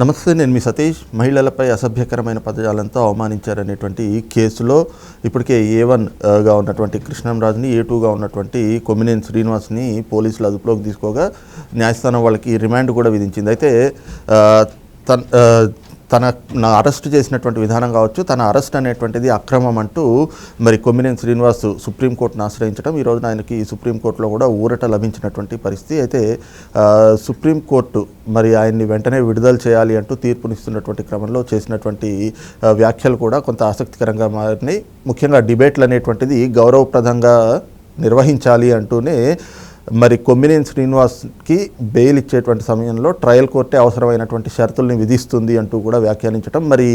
నమస్తే నేను మీ సతీష్. మహిళలపై అసభ్యకరమైన పదజాలంతో అవమానించారనేటువంటి ఈ కేసులో ఇప్పటికే ఏ వన్గా ఉన్నటువంటి కృష్ణంరాజుని ఏ టూగా ఉన్నటువంటి కొమ్మినేని శ్రీనివాస్ని పోలీసులు అదుపులోకి తీసుకోగా న్యాయస్థానం వాళ్ళకి రిమాండ్ కూడా విధించింది. అయితే తన్ తన నా అరెస్ట్ చేసినటువంటి విధానం కావచ్చు తన అరెస్ట్ అనేటువంటిది అక్రమం అంటూ మరి కొమ్మినేని శ్రీనివాస్ సుప్రీంకోర్టును ఆశ్రయించడం ఈ రోజున ఆయనకి సుప్రీంకోర్టులో కూడా ఊరట లభించినటువంటి పరిస్థితి. అయితే సుప్రీంకోర్టు మరి ఆయన్ని వెంటనే విడుదల చేయాలి అంటూ తీర్పునిస్తున్నటువంటి క్రమంలో చేసినటువంటి వ్యాఖ్యలు కూడా కొంత ఆసక్తికరంగా మారినాయి. ముఖ్యంగా డిబేట్లు అనేటువంటిది గౌరవప్రదంగా నిర్వహించాలి అంటూనే మరి కొమ్మినేని శ్రీనివాస్కి బెయిల్ ఇచ్చేటువంటి సమయంలో ట్రయల్ కోర్టే అవసరమైనటువంటి షరతుల్ని విధిస్తుంది అంటూ కూడా వ్యాఖ్యానించడం మరి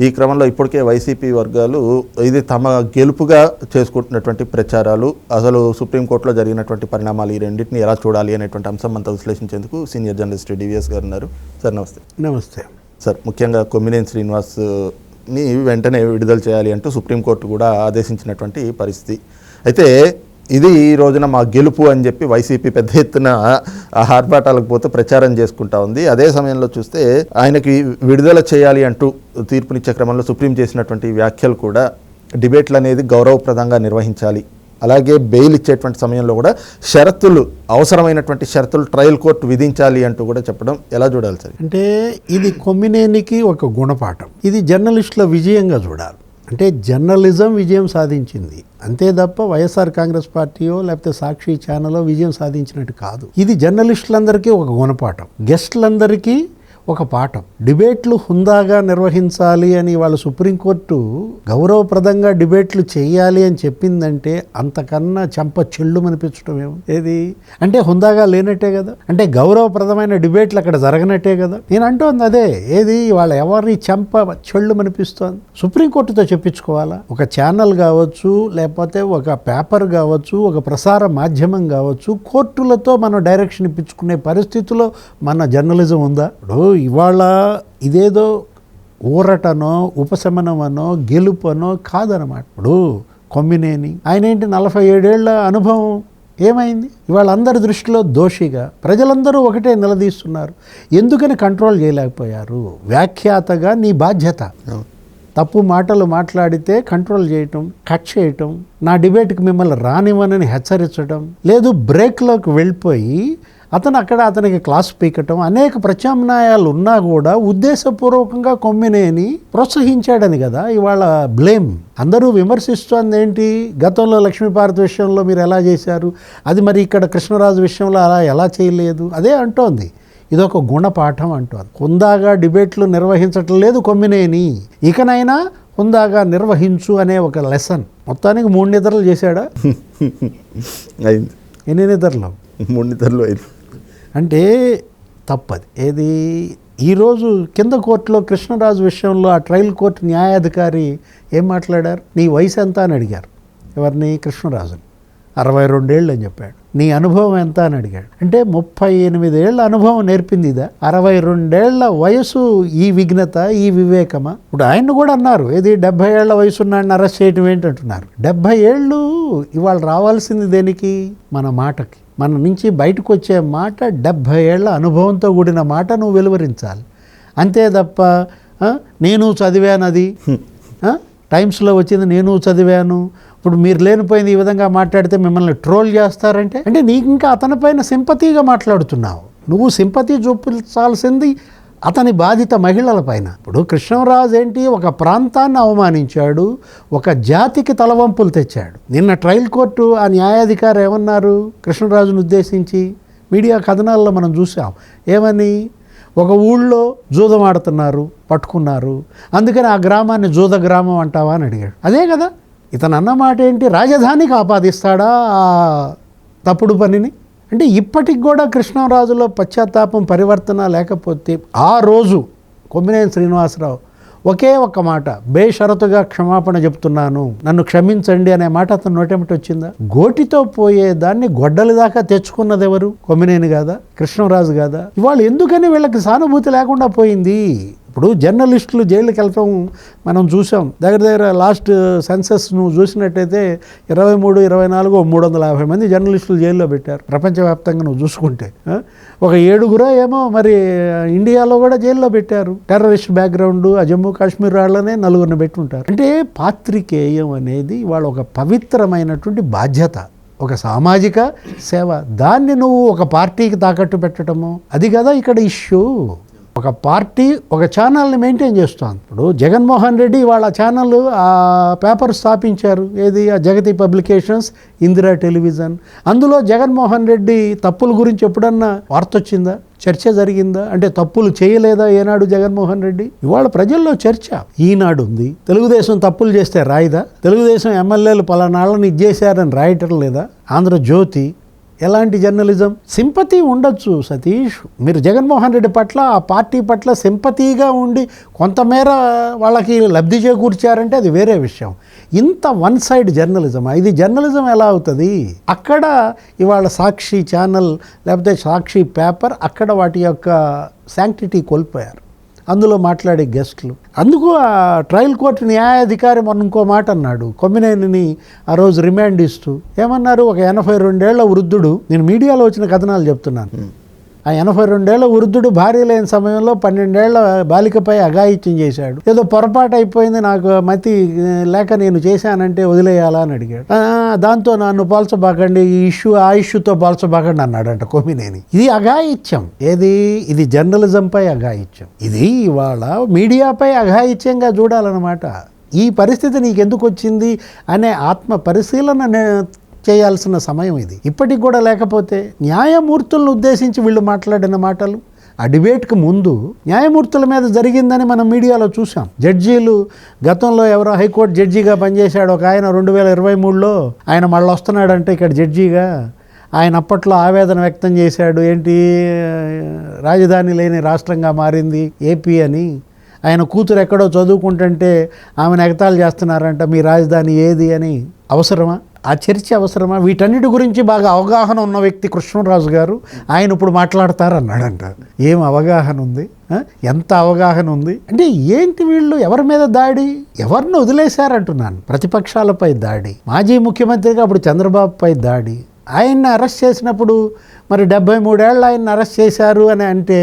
ఈ క్రమంలో ఇప్పటికే వైసీపీ వర్గాలు ఇది తమ గెలుపుగా చేసుకుంటున్నటువంటి ప్రచారాలు అసలు సుప్రీంకోర్టులో జరిగినటువంటి పరిణామాలు ఈ రెండింటిని ఎలా చూడాలి అనేటువంటి అంశం అంతా విశ్లేషించేందుకు సీనియర్ జర్నలిస్ట్ డివిఎస్ గారు ఉన్నారు. సార్ నమస్తే. నమస్తే. సార్ ముఖ్యంగా కొమ్మినేని శ్రీనివాస్ని వెంటనే విడుదల చేయాలి అంటూ సుప్రీంకోర్టు కూడా ఆదేశించినటువంటి పరిస్థితి. అయితే ఇది ఈ రోజున మా గెలుపు అని చెప్పి వైసీపీ పెద్ద ఎత్తున ఆ ఆర్భాటాలకు పోతే ప్రచారం చేసుకుంటా ఉంది. అదే సమయంలో చూస్తే ఆయనకి విడుదల చేయాలి అంటూ తీర్పునిచ్చే క్రమంలో సుప్రీం చేసినటువంటి వ్యాఖ్యలు కూడా డిబేట్లు అనేది గౌరవప్రదంగా నిర్వహించాలి. అలాగే బెయిల్ ఇచ్చేటువంటి సమయంలో కూడా షరతులు అవసరమైనటువంటి షరతులు ట్రయల్ కోర్టు విధించాలి అంటూ కూడా చెప్పడం ఎలా చూడాలి సార్? అంటే ఇది కొమ్మినేనికి ఒక గుణపాఠం. ఇది జర్నలిస్టుల విజయంగా చూడాలి. అంటే జర్నలిజం విజయం సాధించింది. అంతే తప్ప వైఎస్ఆర్ కాంగ్రెస్ పార్టీయో లేకపోతే సాక్షి ఛానలో విజయం సాధించినట్టు కాదు. ఇది జర్నలిస్టులందరికీ ఒక గుణపాఠం. గెస్టులందరికీ ఒక పాఠం. డిబేట్లు హుందాగా నిర్వహించాలి అని వాళ్ళ సుప్రీంకోర్టు గౌరవప్రదంగా డిబేట్లు చేయాలి అని చెప్పిందంటే అంతకన్నా చెంప చెల్లు అనిపించడం ఏమో? ఏది? అంటే హుందాగా లేనట్టే కదా. అంటే గౌరవప్రదమైన డిబేట్లు అక్కడ జరగనట్టే కదా. నేను అంటోంది అదే. ఏది? వాళ్ళ ఎవరిని చెంప చెళ్ళు అనిపిస్తోంది సుప్రీంకోర్టుతో చెప్పించుకోవాలా? ఒక ఛానల్ కావచ్చు లేకపోతే ఒక పేపర్ కావచ్చు ఒక ప్రసార మాధ్యమం కావచ్చు కోర్టులతో మనం డైరెక్షన్ ఇప్పించుకునే పరిస్థితిలో మన జర్నలిజం ఉందా? ఇప్పుడు ఇవాళ ఇదేదో ఊరటనో ఉపశమనమనో గెలుపనో కాదనమాట ఇప్పుడు కొమ్మినేని ఆయన ఏంటి నలభై ఏడేళ్ళ అనుభవం? ఏమైంది? ఇవాళ అందరి దృష్టిలో దోషిగా ప్రజలందరూ ఒకటే నిలదీస్తున్నారు. ఎందుకని కంట్రోల్ చేయలేకపోయారు? వ్యాఖ్యాతగా నీ బాధ్యత. తప్పు మాటలు మాట్లాడితే కంట్రోల్ చేయటం కట్ చేయటం నా డిబేట్కి మిమ్మల్ని రానివ్వనని హెచ్చరించడం లేదు బ్రేక్లోకి వెళ్ళిపోయి అతను అక్కడ అతనికి క్లాస్ పీకటం అనేక ప్రత్యామ్నాయాలు ఉన్నా కూడా ఉద్దేశపూర్వకంగా కొమ్మినేని ప్రోత్సహించాడని కదా ఇవాళ బ్లేమ్. అందరూ విమర్శిస్తోంది ఏంటి గతంలో లక్ష్మీపార్వతి విషయంలో మీరు ఎలా చేశారు? అది మరి ఇక్కడ కృష్ణరాజు విషయంలో అలా ఎలా చేయలేదు? అదే అంటోంది. ఇదొక గుణపాఠం అంటోంది. హుందాగా డిబేట్లు నిర్వహించటం లేదు కొమ్మినేని. ఇకనైనా హుందాగా నిర్వహించు అనే ఒక లెసన్. మొత్తానికి మూడు నిద్రలు చేశాడా? అయింది. ఎన్ని నిద్రలు? మూడు నిద్రలు అయింది. అంటే తప్పది. ఏది ఈరోజు కింద కోర్టులో కృష్ణరాజు విషయంలో ఆ ట్రయల్ కోర్టు న్యాయాధికారి ఏం మాట్లాడారు? నీ వయసు ఎంత అని అడిగారు. ఎవరిని? కృష్ణరాజుని. అరవై రెండేళ్ళు అని చెప్పాడు. నీ అనుభవం ఎంత అని అడిగాడు. అంటే ముప్పై ఎనిమిదేళ్ళ అనుభవం నేర్పింది ఇదా? అరవై రెండేళ్ళ వయసు ఈ విఘ్నత ఈ వివేకమా? ఇప్పుడు ఆయన కూడా అన్నారు. ఏది? డెబ్బై ఏళ్ళ వయసు ఉన్నాడని అరెస్ట్ చేయటం ఏంటంటున్నారు. డెబ్బై ఏళ్ళు ఇవాళ రావాల్సింది దేనికి? మన మాటకి. మన నుంచి బయటకు వచ్చే మాట డెబ్భై ఏళ్ళ అనుభవంతో కూడిన మాట నువ్వు వెలువరించాలి. అంతే తప్ప నేను చదివాను అది టైమ్స్లో వచ్చింది నేను చదివాను. ఇప్పుడు మీరు లేనిపోయింది ఈ విధంగా మాట్లాడితే మిమ్మల్ని ట్రోల్ చేస్తారంటే? అంటే నీకు ఇంకా అతనిపైన సింపతిగా మాట్లాడుతున్నావు. నువ్వు సింపతి చూపించాల్సింది అతని బాధిత మహిళలపైన ఇప్పుడు కృష్ణరాజు ఏంటి? ఒక ప్రాంతాన్ని అవమానించాడు. ఒక జాతికి తలవంపులు తెచ్చాడు. నిన్న ట్రయల్ కోర్టు ఆ న్యాయాధికారి ఏమన్నారు? కృష్ణరాజును ఉద్దేశించి మీడియా కథనాల్లో మనం చూసాం. ఏమని? ఒక ఊళ్ళో జూదం ఆడుతున్నారు పట్టుకున్నారు. అందుకని ఆ గ్రామాన్ని జూద గ్రామం అంటావా అని అడిగాడు. అదే కదా? ఇతను అన్నమాట ఏంటి? రాజధానికి ఆపాదిస్తాడా ఆ తప్పుడు పనిని? అంటే ఇప్పటికి కూడా కృష్ణరాజులో పశ్చాత్తాపం పరివర్తన లేకపోతే ఆ రోజు కొమ్మినేని శ్రీనివాసరావు ఒకే ఒక్క మాట బేషరతుగా క్షమాపణ చెప్తున్నాను నన్ను క్షమించండి అనే మాట అతను నోటెమిటి వచ్చిందా? గోటితో పోయే దాన్ని గొడ్డలి దాకా తెచ్చుకున్నది ఎవరు? కొమ్మినేని కాదా? కృష్ణరాజు కాదా? ఇవాళ ఎందుకని వీళ్ళకి సానుభూతి లేకుండా పోయింది? ఇప్పుడు జర్నలిస్టులు జైలుకి వెళ్ళటం మనం చూసాం. దగ్గర దగ్గర లాస్ట్ సెన్సస్ నువ్వు చూసినట్టయితే ఇరవై మూడు ఇరవై నాలుగు మూడు వందల యాభై మంది జర్నలిస్టులు జైల్లో పెట్టారు. ప్రపంచవ్యాప్తంగా నువ్వు చూసుకుంటే ఒక ఏడుగురో ఏమో మరి ఇండియాలో కూడా జైల్లో పెట్టారు. టెర్రరిస్ట్ బ్యాక్గ్రౌండ్ ఆ జమ్మూ కాశ్మీర్ వాళ్ళనే నలుగురిని పెట్టుంటారు. అంటే పాత్రికేయం అనేది వాళ్ళ ఒక పవిత్రమైనటువంటి బాధ్యత. ఒక సామాజిక సేవ. దాన్ని నువ్వు ఒక పార్టీకి తాకట్టు పెట్టడము అది కదా ఇక్కడ ఇష్యూ. ఒక పార్టీ ఒక ఛానల్ని మెయింటైన్ చేస్తోంది. ఇప్పుడు జగన్మోహన్ రెడ్డి వాళ్ళ ఛానల్ ఆ పేపర్ స్థాపించారు. ఏది? ఆ జగతి పబ్లికేషన్స్ ఇందిరా టెలివిజన్. అందులో జగన్మోహన్ రెడ్డి తప్పుల గురించి ఎప్పుడన్నా వార్త వచ్చిందా? చర్చ జరిగిందా? అంటే తప్పులు చేయలేదా ఏనాడు జగన్మోహన్ రెడ్డి? ఇవాళ ప్రజల్లో చర్చ. ఈనాడు ఉంది. తెలుగుదేశం తప్పులు చేస్తే రాయిదా? తెలుగుదేశం ఎమ్మెల్యేలు పలానాళ్ళని ఇచ్చేశారని రాయటం లేదా? ఆంధ్రజ్యోతి ఎలాంటి జర్నలిజం? సింపతి ఉండొచ్చు సతీష్. మీరు జగన్మోహన్ రెడ్డి పట్ల ఆ పార్టీ పట్ల సింపతిగా ఉండి కొంతమేర వాళ్ళకి లబ్ధి చేకూర్చారంటే అది వేరే విషయం. ఇంత వన్ సైడ్ జర్నలిజం ఇది జర్నలిజం ఎలా అవుతుంది? అక్కడ ఇవాళ సాక్షి ఛానల్ లేకపోతే సాక్షి పేపర్ అక్కడ వాటి యొక్క శాంక్టిటీ కోల్పోయారు. అందులో మాట్లాడే గెస్ట్లు. అందుకు ఆ ట్రయల్ కోర్టు న్యాయాధికారి మొన్న ఇంకో మాట అన్నాడు. కొమ్మినేనిని ఆ రోజు రిమాండ్ ఇస్తూ ఏమన్నారు? ఒక ఎనభై రెండేళ్ళ వృద్ధుడు నేను మీడియాలో వచ్చిన కథనాలు చెప్తున్నాను. ఆ ఎనభై రెండేళ్ళ వృద్ధుడు భార్య లేని సమయంలో పన్నెండేళ్ళ బాలికపై అఘాయిత్యం చేశాడు. ఏదో పొరపాటు అయిపోయింది నాకు మతి లేక నేను చేశానంటే వదిలేయాలా అని అడిగాడు. దాంతో నన్ను పోల్చబాకండి ఈ ఇష్యూ ఆ ఇష్యూతో పోల్చబాకండి అన్నాడంట కొమ్మినేని ఇది అఘాయిత్యం. ఏది? ఇది జర్నలిజంపై అఘాయిత్యం. ఇది ఇవాళ మీడియాపై అఘాయిత్యంగా చూడాలన్నమాట. ఈ పరిస్థితి నీకెందుకు వచ్చింది? అనే ఆత్మ పరిశీలన చేయాల్సిన సమయం ఇది. ఇప్పటికి కూడా లేకపోతే న్యాయమూర్తులను ఉద్దేశించి వీళ్ళు మాట్లాడిన మాటలు ఆ డిబేట్కి ముందు న్యాయమూర్తుల మీద జరిగిందని మనం మీడియాలో చూసాం జడ్జీలు గతంలో ఎవరో హైకోర్టు జడ్జిగా పనిచేశాడు ఒక ఆయన రెండు వేల ఇరవై మూడులో ఆయన మళ్ళీ వస్తున్నాడంటే ఇక్కడ జడ్జిగా ఆయన అప్పట్లో ఆవేదన వ్యక్తం చేశాడు ఏంటి రాజధాని లేని రాష్ట్రంగా మారింది ఏపీ అని. ఆయన కూతురు ఎక్కడో చదువుకుంటుంటే ఆమెను ఎగతాళి చేస్తున్నారంట మీ రాజధాని ఏది? అని. అవసరమా? ఆ చర్చ అవసరమా? వీటన్నిటి గురించి బాగా అవగాహన ఉన్న వ్యక్తి కృష్ణరాజు గారు ఆయన ఇప్పుడు మాట్లాడతారన్నాడంట. ఏం అవగాహన ఉంది? ఎంత అవగాహన ఉంది? అంటే ఏంటి వీళ్ళు? ఎవరి మీద దాడి? ఎవరిని వదిలేశారంటున్నాను. ప్రతిపక్షాలపై దాడి. మాజీ ముఖ్యమంత్రిగా అప్పుడు చంద్రబాబుపై దాడి. ఆయన్ని అరెస్ట్ చేసినప్పుడు మరి డెబ్బై మూడేళ్ళు ఆయన్ని అరెస్ట్ చేశారు అని అంటే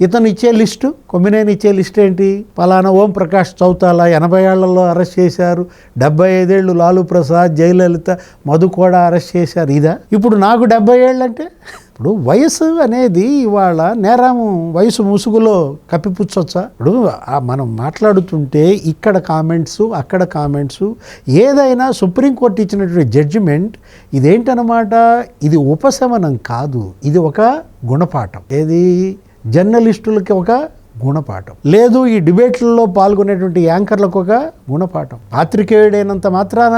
ఇతను ఇచ్చే లిస్టు కొమ్మినేని ఇచ్చే లిస్ట్ ఏంటి? పలానా ఓం ప్రకాష్ చౌతాల ఎనభై ఏళ్ళలో అరెస్ట్ చేశారు డెబ్బై ఐదేళ్ళు లాలూ ప్రసాద్ జయలలిత మధు కూడా అరెస్ట్ చేశారు. ఇదా? ఇప్పుడు నాకు డెబ్బై ఏళ్ళు అంటే ఇప్పుడు వయసు అనేది ఇవాళ నేరము వయసు ముసుగులో కప్పిపుచ్చొచ్చా? ఇప్పుడు మనం మాట్లాడుతుంటే ఇక్కడ కామెంట్స్ అక్కడ కామెంట్స్ ఏదైనా సుప్రీంకోర్టు ఇచ్చినటువంటి జడ్జిమెంట్ ఇదేంటనమాట ఇది ఉపశమనం కాదు. ఇది ఒక గుణపాఠం. ఏది? జర్నలిస్టులకి ఒక గుణపాఠం. లేదు ఈ డిబేట్లలో పాల్గొనేటువంటి యాంకర్లకు ఒక గుణపాఠం. పాత్రికేయుడైనంత మాత్రాన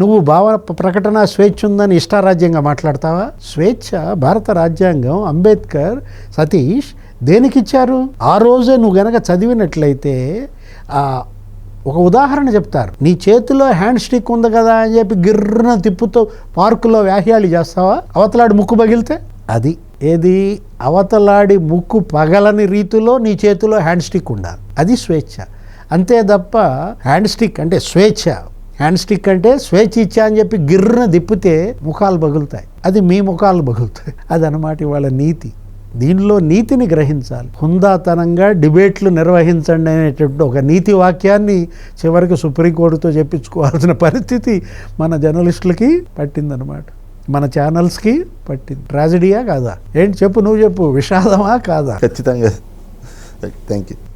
నువ్వు భావ ప్రకటన స్వేచ్ఛ ఉందని ఇష్టారాజ్యంగా మాట్లాడతావా? స్వేచ్ఛ భారత రాజ్యాంగం అంబేద్కర్ సతీష్ దేనికిచ్చారు? ఆ రోజే నువ్వు గనక చదివినట్లయితే ఒక ఉదాహరణ చెప్తారు. నీ చేతిలో హ్యాండ్ స్టిక్ ఉంది కదా అని చెప్పి గిర్రన తిప్పుతో పార్కులో వ్యాహ్యాలు చేస్తావా? అవతలాడు ముక్కు పగిలితే? అది ఏది అవతలాడి ముక్కు పగలని రీతిలో నీ చేతిలో హ్యాండ్ స్టిక్ ఉండాలి. అది స్వేచ్ఛ. అంతే తప్ప హ్యాండ్ స్టిక్ అంటే స్వేచ్ఛ. హ్యాండ్ స్టిక్ అంటే స్వేచ్ఛ ఇచ్చా అని చెప్పి గిర్రన దిప్పితే ముఖాలు పగులుతాయి అది మీ ముఖాలు పగులుతాయి అది అనమాట ఇవాళ నీతి. దీనిలో నీతిని గ్రహించాలి. హుందాతనంగా డిబేట్లు నిర్వహించండి అనేటువంటి ఒక నీతి వాక్యాన్ని చివరికి సుప్రీంకోర్టుతో చెప్పించుకోవాల్సిన పరిస్థితి మన జర్నలిస్టులకి పట్టిందనమాట మన ఛానల్స్కి పట్టింది. ట్రాజడీయా కాదా? ఏంటి చెప్పు నువ్వు చెప్పు. విషాదమా కాదా? ఖచ్చితంగా. Thank you